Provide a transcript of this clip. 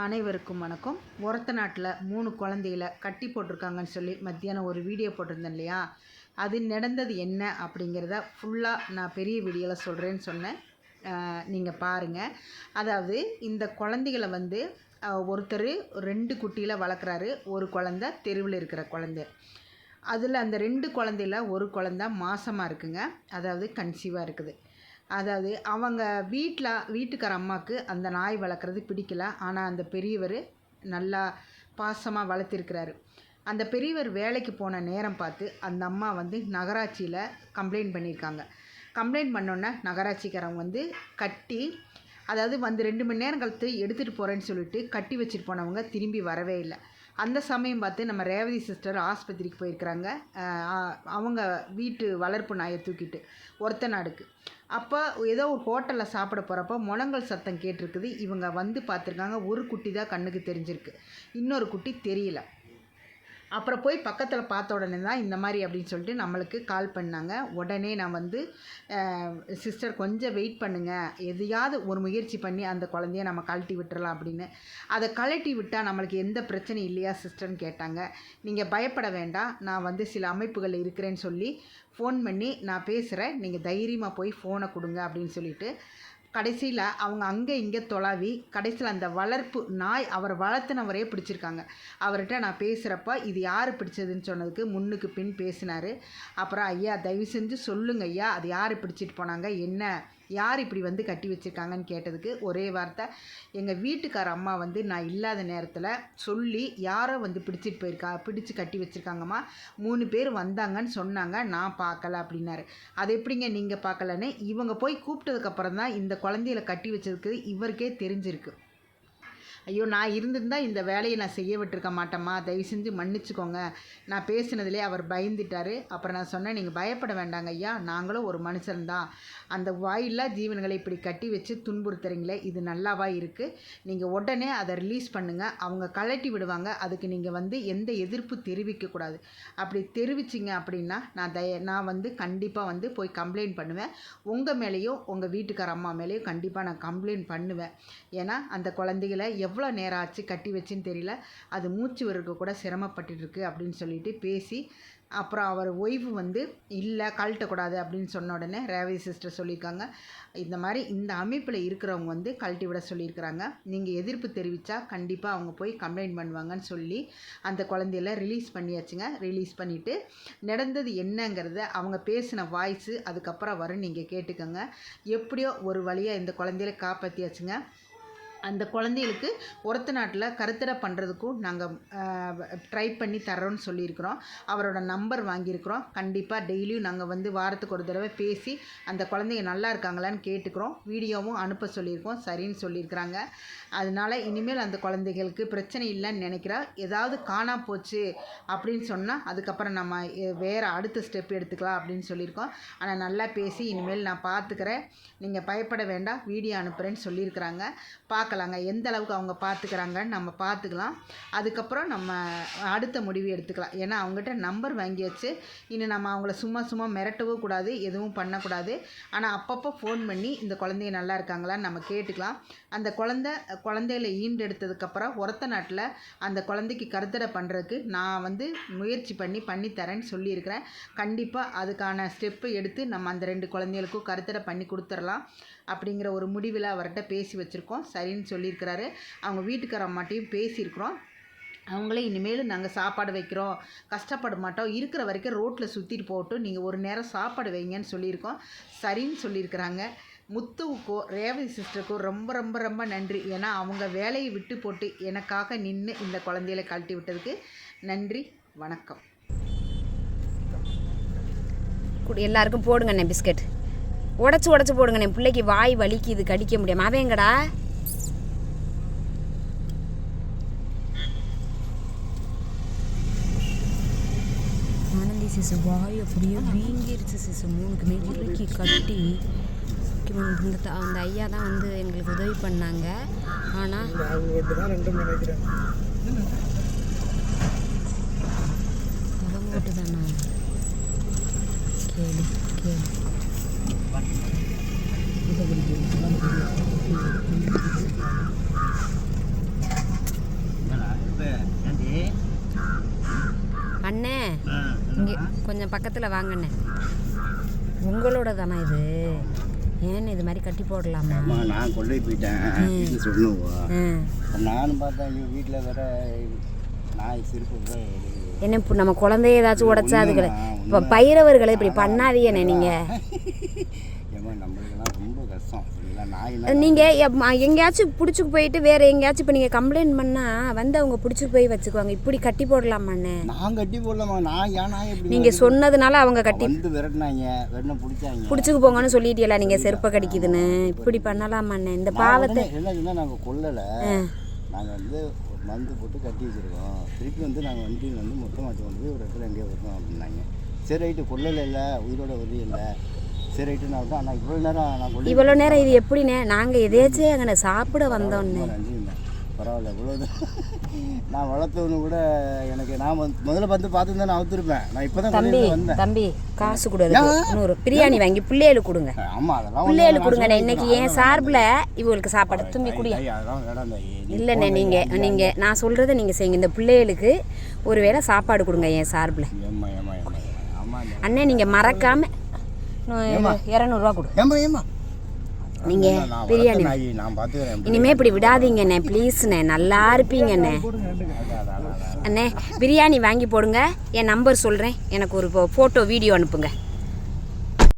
அனைவருக்கும் வணக்கம். ஒரத்த நாட்டில் மூணு குழந்தைகளை கட்டி போட்டிருக்காங்கன்னு சொல்லி மத்தியானம் ஒரு வீடியோ போட்டிருந்தேன் இல்லையா? அது நடந்தது என்ன அப்படிங்கிறத ஃபுல்லாக நான் பெரிய வீடியோவில் சொல்கிறேன்னு சொன்னேன். நீங்கள் பாருங்கள் அதாவது இந்த குழந்தைகளை வந்து ஒருத்தர் ரெண்டு குட்டியில் வளர்க்குறாரு. ஒரு குழந்த தெருவில் இருக்கிற குழந்தை. அதில் அந்த ரெண்டு குழந்தையில் ஒரு குழந்த மாசமாக இருக்குங்க. அதாவது கன்சீவாக இருக்குது. அதாவது அவங்க வீட்டில் வீட்டுக்கார அம்மாவுக்கு அந்த நாய் வளர்க்குறது பிடிக்கல. ஆனால் அந்த பெரியவர் நல்லா பாசமாக வளர்த்திருக்கிறாரு. அந்த பெரியவர் வேலைக்கு போன நேரம் பார்த்து அந்த அம்மா வந்து நகராட்சியில் கம்ப்ளைண்ட் பண்ணியிருக்காங்க. கம்ப்ளைண்ட் பண்ணோன்னே நகராட்சிக்காரங்க வந்து கட்டி அதாவது வந்து ரெண்டு மணி நேரம் கழித்து எடுத்துகிட்டு போகிறேன்னு சொல்லிட்டு கட்டி வச்சுட்டு போனவங்க திரும்பி வரவே இல்லை. அந்த சமயம் பார்த்து நம்ம ரேவதி சிஸ்டர் ஆஸ்பத்திரிக்கு போயிருக்கிறாங்க. அவங்க வீட்டு வளர்ப்பு நாயை தூக்கிட்டு ஒருத்த நாடுக்கு. அப்போ ஏதோ ஒரு ஹோட்டலில் சாப்பிட போகிறப்ப முழங்கல் சத்தம் கேட்டிருக்குது. இவங்க வந்து பார்த்துருக்காங்க. ஒரு குட்டி தான் கண்ணுக்கு தெரிஞ்சிருக்கு. இன்னொரு குட்டி தெரியல. அப்புறம் போய் பக்கத்தில் பார்த்த உடனே தான் இந்த மாதிரி அப்படின்னு சொல்லிட்டு நம்மளுக்கு கால் பண்ணாங்க. உடனே நான் வந்து சிஸ்டர் கொஞ்சம் வெயிட் பண்ணுங்கள் எதையாவது ஒரு முயற்சி பண்ணி அந்த குழந்தைய நம்ம கழட்டி விட்டுறலாம் அப்படின்னு. அதை கழட்டி விட்டால் நம்மளுக்கு எந்த பிரச்சனையும் இல்லையா சிஸ்டர்னு கேட்டாங்க. நீங்கள் பயப்பட வேண்டாம். நான் வந்து சில அமைப்புகள் இருக்கிறேன்னு சொல்லி ஃபோன் பண்ணி நான் பேசுகிறேன் நீங்கள் தைரியமாக போய் ஃபோனை கொடுங்க அப்படின்னு சொல்லிட்டு கடைசியில் அவங்க அங்கே இங்கே தொலாவி கடைசியில் அந்த வளர்ப்பு நாய் அவர் வளர்த்துனவரே பிடிச்சிருக்காங்க. அவர்கிட்ட நான் பேசுகிறப்ப இது யார் பிடிச்சதுன்னு சொன்னதுக்கு முன்னுக்கு பின் பேசினார். அப்புறம் ஐயா தயவு செஞ்சு சொல்லுங்க ஐயா அது யார் பிடிச்சிட்டு போனாங்க? என்ன யார் இப்படி வந்து கட்டி வச்சுருக்காங்கன்னு கேட்டதுக்கு ஒரே வார்த்தை எங்கள் வீட்டுக்கார அம்மா வந்து நான் இல்லாத நேரத்தில் சொல்லி யாரோ வந்து பிடிச்சிட்டு போயிருக்கா பிடிச்சு கட்டி வச்சுருக்காங்கம்மா மூணு பேர் வந்தாங்கன்னு சொன்னாங்க நான் பார்க்கல அப்படின்னாரு. அது எப்படிங்க நீங்கள் பார்க்கலன்னு இவங்க போய் கூப்பிட்டதுக்கப்புறம் தான் இந்த குழந்தையில கட்டி வச்சதுக்கு இவருக்கே தெரிஞ்சிருக்கு. ஐயோ நான் இருந்திருந்தால் இந்த வேலையை நான் செய்ய விட்டுருக்க மாட்டேம்மா. தயவு செஞ்சு மன்னிச்சுக்கோங்க. நான் பேசினதுலேயே அவர் பயந்துட்டார். அப்புறம் நான் சொன்னேன் நீங்கள் பயப்பட வேண்டாங்க ஐயா. நாங்களும் ஒரு மனுஷன்தான் அந்த வாயில்லா ஜீவன்களை இப்படி கட்டி வச்சு துன்புறுத்துறீங்களே இது நல்லாவா இருக்குது நீங்கள் உடனே அதை ரிலீஸ் பண்ணுங்கள் அவங்க கழட்டி விடுவாங்க. அதுக்கு நீங்கள் வந்து எந்த எதிர்ப்பு தெரிவிக்கக்கூடாது அப்படி தெரிவிச்சிங்க அப்படின்னா நான் தய நான் வந்து கண்டிப்பாக வந்து போய் கம்ப்ளைண்ட் பண்ணுவேன். உங்கள் மேலேயும் உங்கள் வீட்டுக்கார அம்மா மேலேயும் கண்டிப்பாக நான் கம்ப்ளைண்ட் பண்ணுவேன். ஏன்னா அந்த குழந்தைகளை எவ்வளோ நேரம் ஆச்சு கட்டி வச்சுன்னு தெரியல. அது மூச்சு விடுறதுக்கு கூட சிரமப்பட்டுருக்கு இருக்கு அப்படின்னு சொல்லிட்டு பேசி அப்புறம் அவர் ஒய்ஃபு வந்து இல்லை கழட்டக்கூடாது அப்படின்னு சொன்ன உடனே ரேவதி சிஸ்டர் சொல்லியிருக்காங்க. இந்த மாதிரி இந்த அமைப்பில் இருக்கிறவங்க வந்து கழட்டி விட சொல்லியிருக்கிறாங்க. நீங்கள் எதிர்ப்பு தெரிவித்தா கண்டிப்பாக அவங்க போய் கம்ப்ளைண்ட் பண்ணுவாங்கன்னு சொல்லி அந்த குழந்தையில ரிலீஸ் பண்ணியாச்சுங்க. ரிலீஸ் பண்ணிவிட்டு நடந்தது என்னங்கிறத அவங்க பேசின வாய்ஸு அதுக்கப்புறம் வரும் நீங்கள் கேட்டுக்கோங்க. எப்படியோ ஒரு வழியாக இந்த குழந்தையில காப்பாற்றியாச்சுங்க அந்த குழந்தைகளுக்கு ஒருத்த நாட்டில் கருத்தடை பண்ணுறதுக்கும் நாங்கள் ட்ரை பண்ணி தர்றோன்னு சொல்லியிருக்கிறோம். அவரோட நம்பர் வாங்கியிருக்கிறோம். கண்டிப்பாக டெய்லியும் நாங்கள் வந்து வாரத்துக்கு ஒரு தடவை பேசி அந்த குழந்தைங்க நல்லா இருக்காங்களான்னு கேட்டுக்கிறோம். வீடியோவும் அனுப்ப சொல்லியிருக்கோம். சரின்னு சொல்லியிருக்கிறாங்க. அதனால இனிமேல் அந்த குழந்தைகளுக்கு பிரச்சனை இல்லைன்னு நினைக்கிறா. ஏதாவது காணா போச்சு அப்படின்னு சொன்னால் அதுக்கப்புறம் நம்ம வேறு அடுத்த ஸ்டெப் எடுத்துக்கலாம் அப்படின்னு சொல்லியிருக்கோம். ஆனால் நல்லா பேசி இனிமேல் நான் பார்த்துக்கிறேன் நீங்கள் பயப்பட வேண்டாம். வீடியோ அனுப்புகிறேன்னு சொல்லியிருக்கிறாங்க. பார்க்கலாங்க. எந்த அளவுக்கு அவங்க பார்த்துக்கிறாங்கன்னு நம்ம பார்த்துக்கலாம். அதுக்கப்புறம் நம்ம அடுத்த முடிவு எடுத்துக்கலாம். ஏன்னா அவங்ககிட்ட நம்பர் வாங்கியாச்சு. இன்னும் நம்ம அவங்கள சும்மா சும்மா மிரட்டவும் கூடாது எதுவும் பண்ணக்கூடாது. ஆனால் அப்பப்போ ஃபோன் பண்ணி இந்த குழந்தைங்க நல்லா இருக்காங்களான்னு நம்ம கேட்டுக்கலாம். அந்த குழந்தை குழந்தையில ஈண்டெடுத்ததுக்கப்புறம் ஒரத்த நாட்டில் அந்த குழந்தைக்கு கருத்தடை பண்ணுறதுக்கு நான் வந்து முயற்சி பண்ணி பண்ணித்தரேன்னு சொல்லியிருக்கிறேன். கண்டிப்பாக அதுக்கான ஸ்டெப்பு எடுத்து நம்ம அந்த ரெண்டு குழந்தைகளுக்கும் கருத்தடை பண்ணி கொடுத்துடலாம். அப்படிங்கிற ஒரு முடிவில் அவர்கிட்ட பேசி வச்சுருக்கோம். சரின்னு சொல்லியிருக்கிறாரு. அவங்க வீட்டுக்கார அம்மாட்டையும் பேசியிருக்கிறோம். அவங்களே இனிமேல் நாங்கள் சாப்பாடு வைக்கிறோம். கஷ்டப்பட மாட்டோம். இருக்கிற வரைக்கும் ரோட்டில் சுற்றிட்டு போகட்டும் நீங்கள் ஒரு நேரம் சாப்பாடு வைங்கன்னு சொல்லியிருக்கோம். சரின்னு சொல்லியிருக்கிறாங்க. முத்துவுக்கோ ரேவதி சிஸ்டருக்கோ ரொம்ப ரொம்ப ரொம்ப நன்றி. ஏன்னா அவங்க வேலையை விட்டு போட்டு எனக்காக நின்று இந்த குழந்தையில கழட்டி விட்டதுக்கு நன்றி வணக்கம். எல்லாருக்கும் போடுங்கண்ணே பிஸ்கட். உடச்சி உடச்சி போடுங்கண்ணே பிள்ளைக்கு வாய் வலிக்குது கடிக்க முடியாம. அவன் எங்கடா? ஆனந்தி சிசு வாய் அப்படியே வீங்கிருச்சு சிசு. மூணுக்குமே இறுக்கி கட்டி. இந்த அந்த ஐயா தான் வந்து எங்களுக்கு உதவி பண்ணாங்க. ஆனால் அவங்க ஓட்டு தானா கேளு கேளு. அண்ணே இங்கே கொஞ்சம் பக்கத்தில் வாங்கண்ணே. உங்களோட தானா இது. ஏன் இது மாதிரி கட்டி போடலாமா? நான் கொண்டு போயிட்டேன் நானும் பார்த்தேன் வீட்டில் வர நாய் சிரிப்பு என்ன இப்போ நம்ம குழந்தைய ஏதாச்சும் உடைச்சா அதுக்கு இப்போ பைரவர்களை இப்படி பண்ணாதீங்கண்ணே நீங்கள் ஏமா நம்மளுக்கெல்லாம் ரொம்ப கஷ்டம். சரிங்களா நாய் நீங்கள் எங்கேயாச்சும் பிடிச்சிக்கு போயிட்டு வேறு எங்கேயாச்சும் இப்போ நீங்கள் கம்ப்ளைண்ட் பண்ணால் வந்து அவங்க பிடிச்சிக்கு போய் வச்சுக்குவாங்க. இப்படி கட்டி போடலாமாண்ணே நான் கட்டி போடலாமா? நான் ஏன் நாய் எப்படி நீங்கள் சொன்னதுனால அவங்க கட்டி வந்து விரட்டினாங்க. விரட்டின பிடிச்சாங்க. பிடிச்சிக்கு போங்கன்னு சொல்லிட்டியல நீங்கள் செருப்பை கடிக்குதுன்னு. இப்படி பண்ணலாமாண்ணே இந்த பாவத்தை என்ன நாங்கள் கொல்லலை. நாங்கள் வந்து ஒரு மருந்து போட்டு கட்டி வச்சுருக்கோம். திருப்பி வந்து நாங்கள் வண்டியில் வந்து மொத்தமாக கொண்டு போய் ஒரு இடத்துல எங்கேயோ விட்டோம் அப்படின்னாங்க. சரி ரைட்டு. கொல்லலை இல்லை. உயிரோட உதவி இல்லை. சரி ரைட்டு நான் விட்டேன் ஆனால் இவ்வளோ நேரம் நான் கொல்லி இவ்வளோ நேரம் இது எப்படிண்ணே? நாங்கள் எதேச்சும் அங்கே சாப்பிட வந்தோன்னே பரவாயில்ல இவ்வளோ நான் வளர்த்தவனு கூட எனக்கு நான் முதல்ல வந்து பார்த்துருந்தா நான் அவுத்துருப்பேன் நான் இப்போ தான் தம்பி தம்பி காசு கொடு அதுக்கு. நூறு. பிரியாணி வாங்கி பிள்ளைகளுக்கு கொடுங்க. ஆமாம் அதெல்லாம் பிள்ளைகளுக்கு கொடுங்கண்ணே. இன்னைக்கு என் சார்பில் இவங்களுக்கு சாப்பாடு தும்பி நீ இல்லைண்ணே நீங்கள் நீங்கள் நான் சொல்கிறத நீங்கள் செய்யுங்க. இந்த பிள்ளைகளுக்கு ஒரு வேளை சாப்பாடு கொடுங்க என் சார்பில். அண்ணே நீங்கள் மறக்காமல் இரநூறுவா கொடு. நீங்கள் நான் பிரியாணி. இனிமே இப்படி விடாதீங்கண்ணே ப்ளீஸ்ண்ணே நல்லா இருப்பீங்கண்ணே அண்ணே. பிரியாணி வாங்கி போடுங்க. என் நம்பர் சொல்கிறேன் எனக்கு ஒரு ஃபோட்டோ வீடியோ அனுப்புங்க.